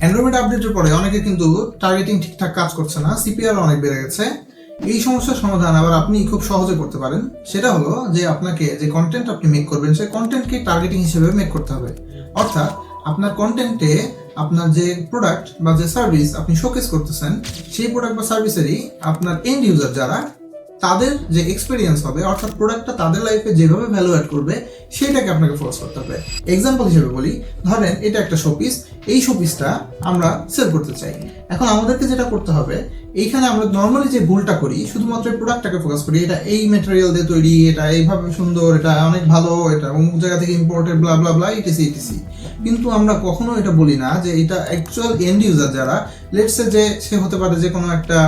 Android আপডেটের পরে অনেকে কিন্তু টার্গেটিং ঠিকঠাক কাজ করছে না সিপিআর অনেক বেড়ে গেছে। এই সমস্যার সমাধান আবার আপনি খুব সহজে করতে পারেন। সেটা হলো যে আপনাকে যে কন্টেন্ট আপনি মেক করবেন, সেই কন্টেন্টকে টার্গেটিং হিসেবে মেক করতে হবে। অর্থাৎ আপনার কন্টেন্টে আপনার যে প্রোডাক্ট বা যে সার্ভিস আপনি শোকেস করতেছেন, সেই প্রোডাক্ট বা সার্ভিসেরই আপনার এন্ড ইউজার যারা তাদের যে এক্সপিরিয়েন্স হবে, অর্থাৎ প্রোডাক্টটা তাদের লাইফে যেভাবে ভ্যালু অ্যাড করবে, সেটাকে আপনাকে ফোকাস করতে হবে। এক্সাম্পল হিসেবে বলি, ধরেন এটা একটা শোপিস এই শোপিসটা আমরা সেল করতে চাই। এখন আমাদেরকে যেটা করতে হবে, এইখানে আমরা নর্মালি যে ভুলটা করি, শুধুমাত্র প্রোডাক্টটাকে ফোকাস করি, এটা এই মেটেরিয়াল দিয়ে তৈরি, এটা এইভাবে সুন্দর, এটা অনেক ভালো, এটা অমুক জায়গা থেকে imported blah blah blah ETC ETC কিন্তু আমরা কখনো এটা বলি না যে এটা অ্যাকচুয়াল এন্ড ইউজার যারা লেটসে যে সে হতে পারে যে কোনো একটা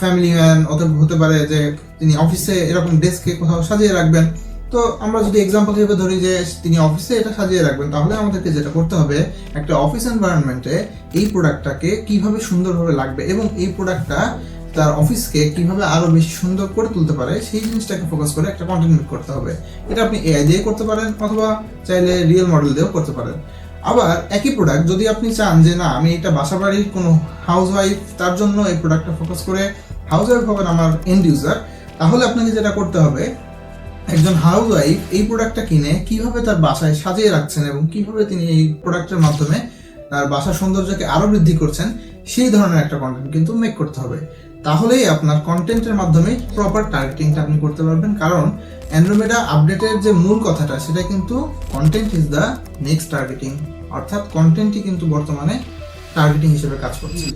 ফ্যামিলি ম্যান অথবা হতে পারে যে তিনি অফিসে এরকম ডেস্কে কোথাও সাজিয়ে রাখবেন। তো আমরা যদি এক্সাম্পল হিসেবে ধরি যে তিনি অফিসে এটা সাজিয়ে রাখবেন, তাহলে আমাদেরকে যেটা করতে হবে, একটা অফিস এনভায়রনমেন্টে এই প্রোডাক্টটাকে কীভাবে সুন্দরভাবে লাগবে এবং এই প্রোডাক্টটা তার অফিসকে কীভাবে আরও বেশি সুন্দর করে তুলতে পারে, সেই জিনিসটাকে ফোকাস করে একটা কন্টেন্ট করতে হবে। এটা আপনি এআই দিয়ে করতে পারেন, অথবা চাইলে রিয়েল মডেল দিয়েও করতে পারেন। আবার একই প্রোডাক্ট যদি আপনি চান যে না, আমি এটা বাসা বাড়ির কোনো হাউস ওয়াইফ তার জন্য এই প্রোডাক্টটা ফোকাস করে হাউস ওয়াইফ হবেন আমার এন্ড ইউজার তাহলে আপনাকে যেটা করতে হবে, একজন হাউস ওয়াইফ এই প্রোডাক্টটা কিনে কীভাবে তার বাসায় সাজিয়ে রাখছেন এবং কীভাবে তিনি এই প্রোডাক্টের মাধ্যমে তার বাসার সৌন্দর্যকে আরও বৃদ্ধি করছেন, সেই ধরনের একটা কন্টেন্ট কিন্তু মেক করতে হবে। তাহলেই আপনার কন্টেন্টের মাধ্যমে প্রপার টার্গেটিংটা আপনি করতে পারবেন, কারণ অ্যান্ড্রোমেডা আপডেটের যে মূল কথাটা, সেটা কিন্তু content is the next targeting অর্থাৎ কন্টেন্টই কিন্তু বর্তমানে টার্গেটিং হিসেবে কাজ করছে।